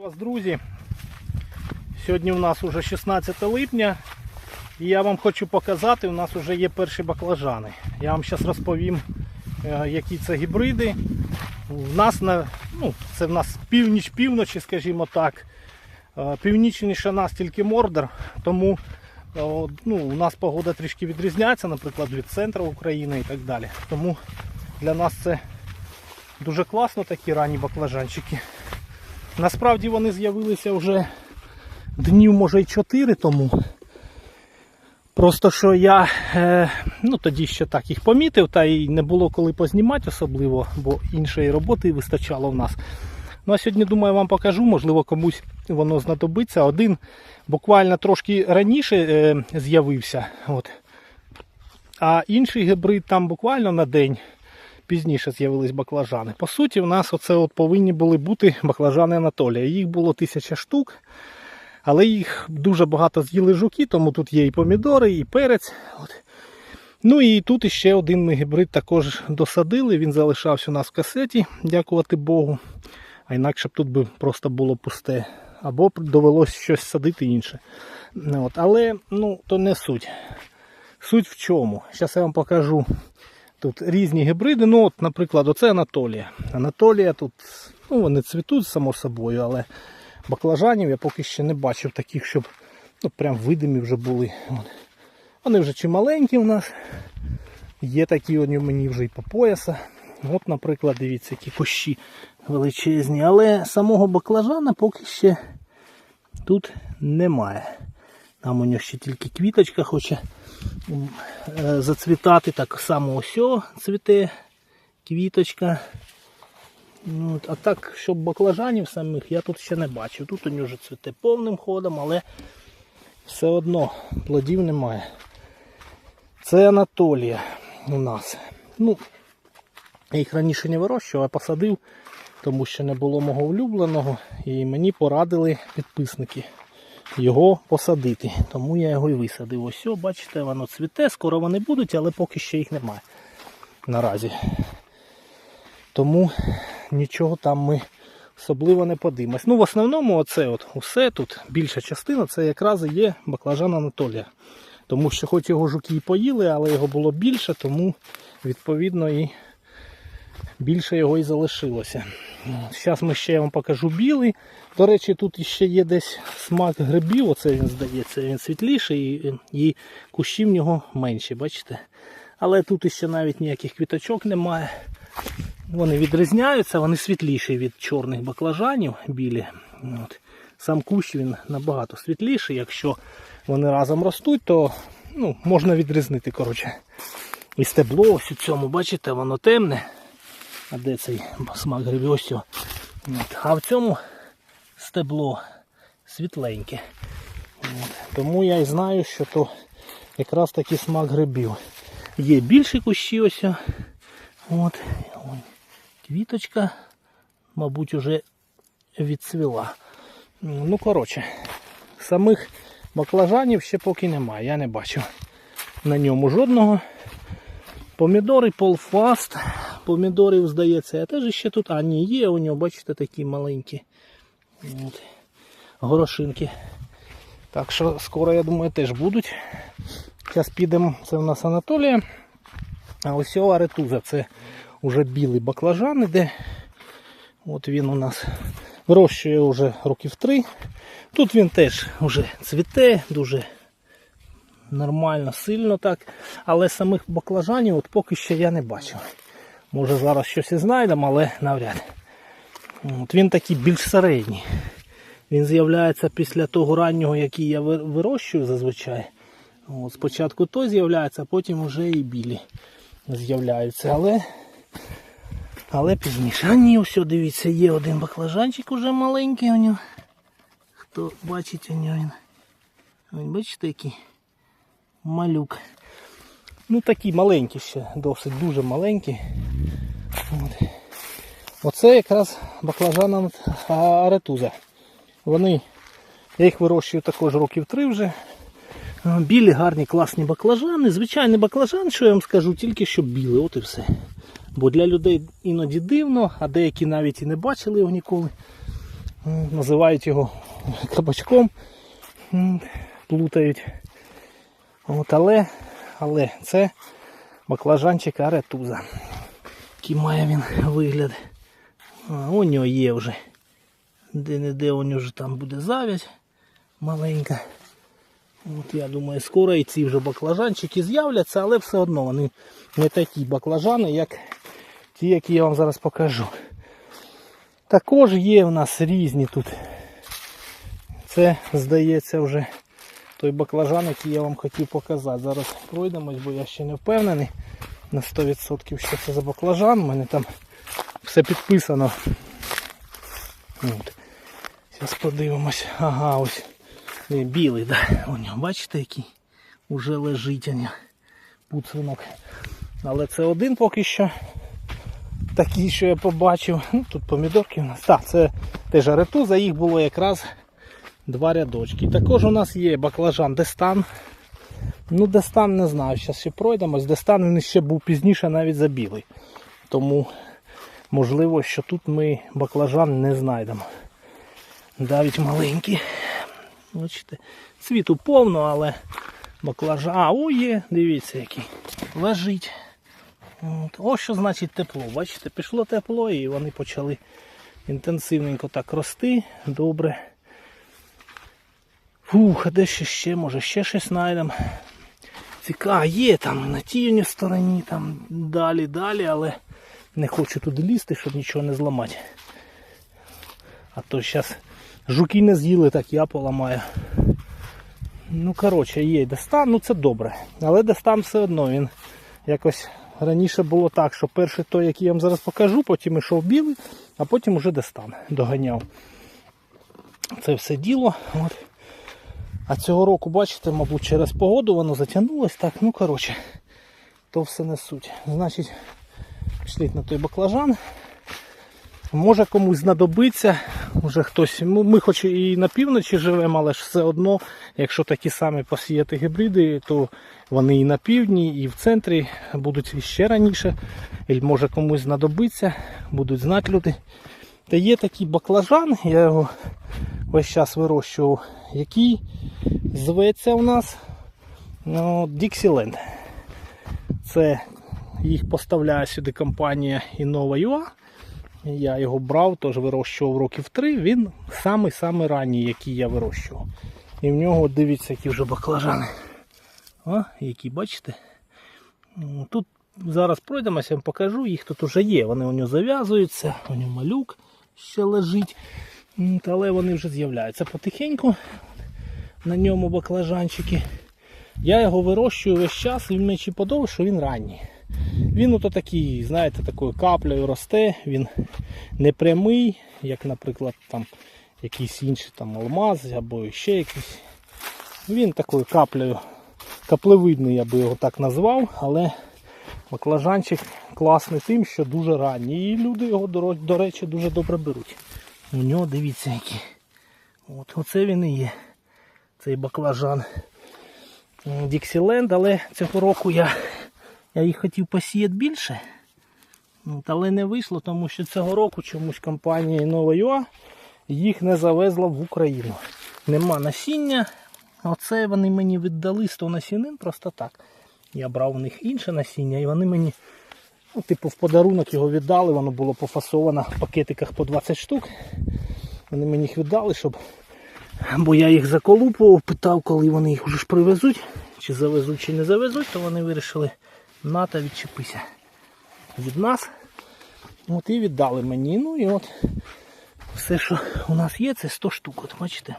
вас, друзі. Сьогодні у нас уже 16 липня. І я вам хочу показати, у нас вже є перші баклажани. Я вам зараз розповім, е, які це гібриди. У нас на, ну, це в нас північ півночі, скажімо так. Е, Північніше нас тільки мордер, тому е, ну, у нас погода трішки відрізняється, наприклад, від центру України і так далі. Тому для нас це дуже класно такі ранні баклажанчики. Насправді вони з'явилися вже днів, може, й 4 тому. Просто що я е, ну, тоді ще так їх помітив, та й не було коли познімати особливо, бо іншої роботи вистачало в нас. Ну а сьогодні, думаю, вам покажу, можливо, комусь воно знадобиться. Один буквально трошки раніше е, з'явився. От. А інший гібрид там буквально на день пізніше з'явились баклажани. По суті, у нас оце от повинні були бути баклажани Анатолія. Їх було тисяча штук. Але їх дуже багато з'їли жуки, тому тут є і помідори, і перець. От. Ну і тут іще один ми гібрид також досадили. Він залишався у нас в касеті, дякувати Богу. А інакше б тут би просто було пусте. Або довелося щось садити інше. От. Але ну, то не суть. Суть в чому? Зараз я вам покажу тут різні гібриди. Ну, от, наприклад, оце Анатолія. Анатолія тут, ну, вони цвітуть, само собою, але баклажанів я поки ще не бачив таких, щоб ну, прям видимі вже були. Вони вже чималенькі у нас. Є такі вони мені вже і по пояса. От, наприклад, дивіться, які кущі величезні. Але самого баклажана поки ще тут немає. Там у нього ще тільки квіточка е, зацвітати. Так само ось цвіте квіточка. Ну, от, а так, щоб баклажанів самих я тут ще не бачив. Тут у нього вже цвіте повним ходом, але все одно плодів немає. Це Анатолія у нас. Ну, я їх раніше не вирощував, а посадив, тому що не було мого улюбленого. І мені порадили підписники його посадити. Тому я його і висадив. Ось, о, бачите, воно цвіте, скоро вони будуть, але поки що їх немає наразі. Тому нічого там ми особливо не подивимось. Ну, в основному, оце от усе тут, більша частина, це якраз і є баклажан Анатолія. Тому що хоч його жуки і поїли, але його було більше, тому відповідно і більше його і залишилося. Зараз ми ще я вам покажу білий. До речі, тут ще є десь смак грибів, оце він здається, він світліший і, кущі в нього менші, бачите? Але тут іще навіть ніяких квіточок немає. Вони відрізняються, вони світліші від чорних баклажанів білі. От. Сам кущ він набагато світліший. Якщо вони разом ростуть, то ну, можна відрізнити. коротше. І стебло ось у цьому, бачите, воно темне. А де цей смак грибів? Ось А в цьому стебло світленьке. Тому я і знаю, що то якраз такий смак грибів. Є більші кущі ось. От. Квіточка, мабуть, уже відцвіла. Ну, коротше, самих баклажанів ще поки немає, я не бачив на ньому жодного. Помідори полфаст. Помідорів, здається, я теж ще тут. А, ні, є у нього, бачите, такі маленькі От. горошинки. Так що скоро, я думаю, теж будуть. Зараз підемо, це у нас Анатолія. А ось о аретуза, це вже білий баклажан іде. От він у нас вирощує вже років три. Тут він теж вже цвіте, дуже нормально, сильно так. Але самих баклажанів от поки що я не бачив. Може зараз щось і знайдемо, але навряд. От Він такий більш середній. Він з'являється після того раннього, який я вирощую зазвичай. От, спочатку той з'являється, а потім вже і білі з'являються. Але але пізніше. А ні, ось дивіться, є один баклажанчик уже маленький у нього. Хто бачить у нього. Він бачите який малюк. Ну такі маленькі ще, досить дуже маленькі. От. Оце якраз баклажан аретуза. Вони, я їх вирощую також років три вже. Білі, гарні, класні баклажани. Звичайний баклажан, що я вам скажу, тільки що білий, от і все. Бо для людей іноді дивно, а деякі навіть і не бачили його ніколи. Називають його кабачком. Плутають. От, але, але це баклажанчик аретуза. Який має він вигляд. А, у нього є вже. Де-не-де у нього вже там буде завязь маленька. От я думаю, скоро і ці вже баклажанчики з'являться, але все одно вони не такі баклажани, як ті, які я вам зараз покажу. Також є в нас різні тут. Це, здається, вже той баклажан, який я вам хотів показати. Зараз пройдемось, бо я ще не впевнений на 100% що це за баклажан. У мене там все підписано. От. Зараз подивимось. Ага, ось. Білий, да. Нього, бачите, який уже лежить пуцинок. Але це один поки що. Такий, що я побачив. Ну, тут помідорки у нас. Так, це теж аретуза, їх було якраз два рядочки. Також у нас є баклажан Дестан. Ну, Дестан не знаю, зараз ще пройдемось. Дестан він ще був пізніше навіть за білий. Тому можливо, що тут ми баклажан не знайдемо. Навіть маленький. Бачите, світу повно, але баклажан. А, о, є, дивіться, який. Лежить. Ось що значить тепло. Бачите, пішло тепло і вони почали інтенсивненько так рости. Добре. Фух, а де ще ще, може ще щось знайдемо. Цікаво, є там на тій стороні, там далі, далі, але не хочу туди лізти, щоб нічого не зламати. А то зараз жуки не з'їли, так я поламаю. Ну, коротше, є дестан, ну це добре. Але дестан все одно він якось раніше було так, що перший той, який я вам зараз покажу, потім йшов білий, а потім уже дестан доганяв. Це все діло. От. А цього року, бачите, мабуть, через погоду воно затягнулось так, ну коротше, то все не суть. Значить, пішліть на той баклажан. Може комусь знадобиться, може хтось. ну, Ми хоч і на півночі живемо, але ж все одно, якщо такі самі посіяти гібриди, то вони і на півдні, і в центрі будуть іще раніше. І може комусь знадобиться, будуть знати люди. Та є такий баклажан, я його весь час вирощував, який зветься у нас ну, Dixieland. Це їх поставляє сюди компанія Innova.ua. Я його брав, теж вирощував років три. Він самий-самий ранній, який я вирощував. І в нього, дивіться, які вже баклажани. О, які бачите? Ну, Тут зараз пройдемося, я вам покажу, їх тут вже є. Вони у нього зав'язуються, у нього малюк ще лежить. Але вони вже з'являються потихеньку. На ньому баклажанчики. Я його вирощую весь час і мені чи подобається, що він ранній. Він ото такий, знаєте, такою каплею росте, він не прямий, як, наприклад, там якийсь інший там алмаз або ще якийсь. Він такою каплею, каплевидний, я би його так назвав, але баклажанчик класний тим, що дуже ранній. І люди його, до речі, дуже добре беруть. У нього дивіться які. От, оце він і є. Цей баклажан. Діксіленд, але цього року я, я їх хотів посіяти більше. От, але не вийшло, тому що цього року чомусь компанія Nova.ua їх не завезла в Україну. Нема насіння. Оце вони мені віддали 100 насінин просто так. Я брав у них інше насіння і вони мені, ну, типу, в подарунок його віддали, воно було пофасовано в пакетиках по 20 штук. Вони мені їх віддали, щоб. Бо я їх заколупував, питав, коли вони їх вже ж привезуть, чи завезуть, чи не завезуть, то вони вирішили на та відчепися від нас. От і віддали мені. Ну і от все, що у нас є, це 100 штук. От бачите,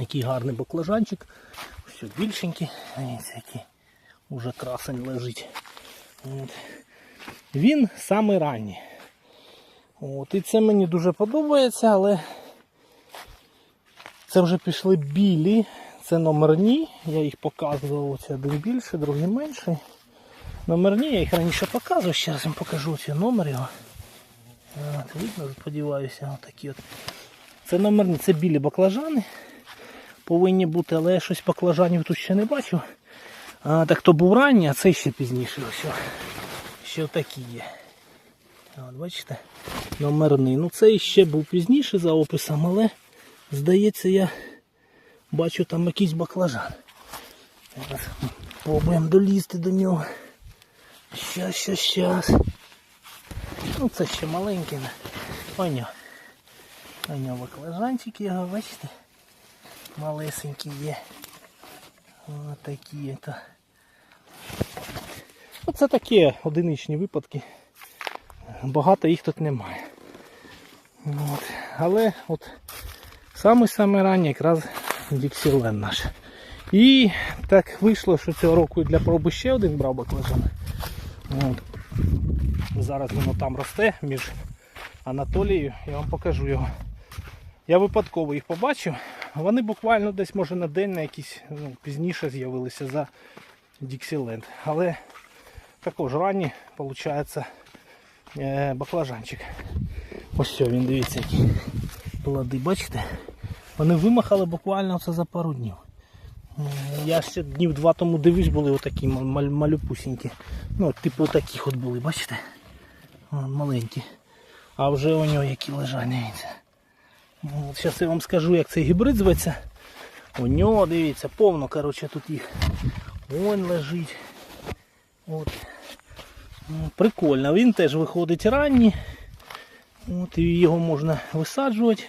який гарний баклажанчик. Все більшенький. Дивіться, який уже красень лежить. От. Він самий ранній. От, і це мені дуже подобається, але це вже пішли білі, це номерні, я їх показував, ось один більший, другий менший. Номерні, я їх раніше показував, ще раз вам покажу ці номер його. От, видно, сподіваюся, отакі от. Це номерні, це білі баклажани. Повинні бути, але я щось баклажанів тут ще не бачу. А, так то був ранній, а цей ще пізніше. Ось. Ще такі є. От, бачите? Номерний. Ну цей ще був пізніше за описом, але здається, я бачу там якийсь баклажан. Зараз пробуємо долізти до нього. Щас, щас, щас. Ну це ще маленький. Оня. Оня баклажанчик його, бачите? Малесенький є. Ось такі то. Оце такі одиничні випадки. Багато їх тут немає. От. Але от саме-саме ранній якраз Діксілен наш. І так вийшло, що цього року для проби ще один брав баклажан. От. Зараз воно там росте між Анатолією, я вам покажу його. Я випадково їх побачив. Вони буквально десь може на день на якісь ну, пізніше з'явилися за Діксіленд. Але також ранні, виходить, е, баклажанчик. Ось все, він дивіться, які плоди, бачите? Вони вимахали буквально це за пару днів. Я ще днів два тому дивлюсь, були отакі мал- мал- малюпусінькі. Ну, типу таких от були, бачите? Маленькі. А вже у нього які лежать, дивіться. Ну, зараз я вам скажу, як цей гібрид зветься. У нього, дивіться, повно, коротше, тут їх. Вон лежить. От. Ну, Прикольно, він теж виходить ранній. От, і його можна висаджувати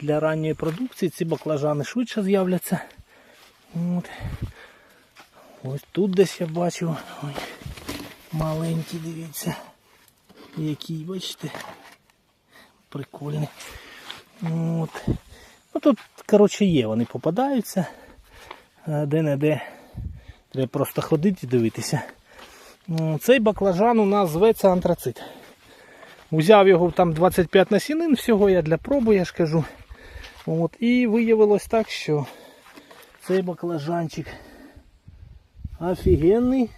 для ранньої продукції. Ці баклажани швидше з'являться. От. Ось тут десь я бачу. Ой, маленький, дивіться. Який, бачите? Прикольний. От. Ну тут, коротше, є, вони попадаються. Е, Де-не-де. Треба просто ходити і дивитися. М, Цей баклажан у нас зветься антрацит. Узяв його там 25 насінин всього я для проби, я ж кажу. От, і виявилось так, що цей баклажанчик офігенний.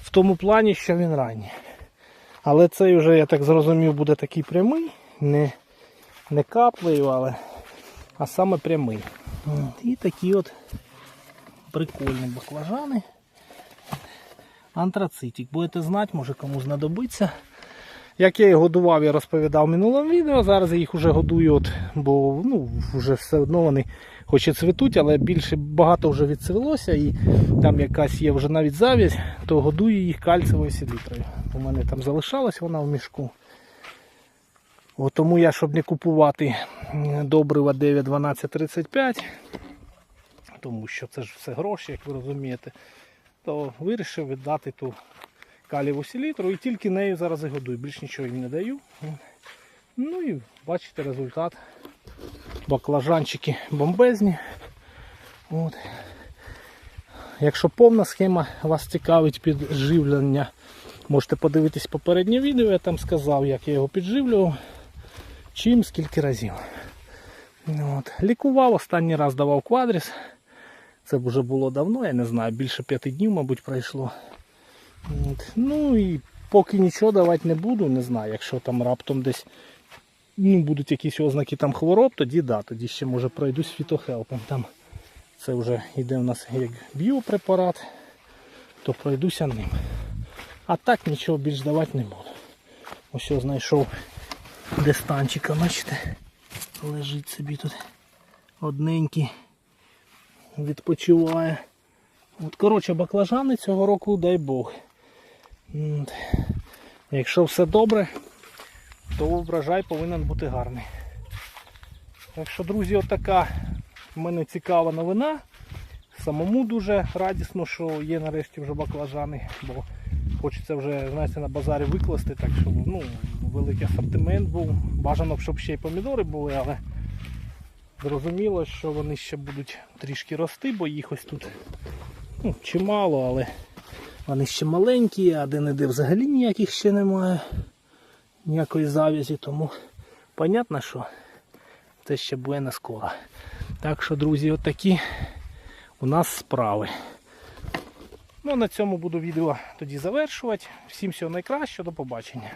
В тому плані, що він ранній. Але цей вже, я так зрозумів, буде такий прямий, не, не каплею, але а саме прямий. От, І такі от прикольні баклажани. Антрацитик. Будете знати, може кому знадобиться. Як я їх годував, я розповідав в минулому відео. Зараз я їх вже годую, от, бо ну, вже все одно вони хоч і цвітуть, але більше багато вже відцвілося і там якась є вже навіть завість, то годую їх кальцевою селітрою. У мене там залишалась вона в мішку. Тому я, щоб не купувати добрива 9, 12, 35, тому що це ж все гроші, як ви розумієте, то вирішив віддати ту каліву селітру і тільки нею зараз і годую. Більш нічого їм не даю. Ну і бачите результат. Баклажанчики бомбезні. От. Якщо повна схема вас цікавить підживлення, можете подивитись попереднє відео, я там сказав, як я його підживлював, чим, скільки разів. От. Лікував, останній раз давав квадріс. Це вже було давно, я не знаю, більше п'яти днів, мабуть, пройшло. От. Ну і поки нічого давати не буду, не знаю, якщо там раптом десь ну, будуть якісь ознаки там хвороб, тоді да, тоді ще може пройдусь фітохелпом. Там це вже йде у нас як біопрепарат, то пройдуся ним. А так нічого більш давати не буду. Ось я знайшов дистанчика, бачите, лежить собі тут одненький, відпочиває. От, коротше, баклажани цього року, дай Бог. Якщо все добре, то врожай повинен бути гарний. Так що, друзі, отака в мене цікава новина. Самому дуже радісно, що є нарешті вже баклажани, бо хочеться вже знаєте, на базарі викласти, так щоб ну, великий асортимент був. Бажано б, щоб ще й помідори були, але зрозуміло, що вони ще будуть трішки рости, бо їх ось тут ну, чимало, але вони ще маленькі, а де-не-де взагалі ніяких ще немає ніякої завязі, тому понятно, що це ще буде не скоро. Так що, друзі, отакі у нас справи. Ну, на цьому буду відео тоді завершувати. Всім всього найкращого, до побачення.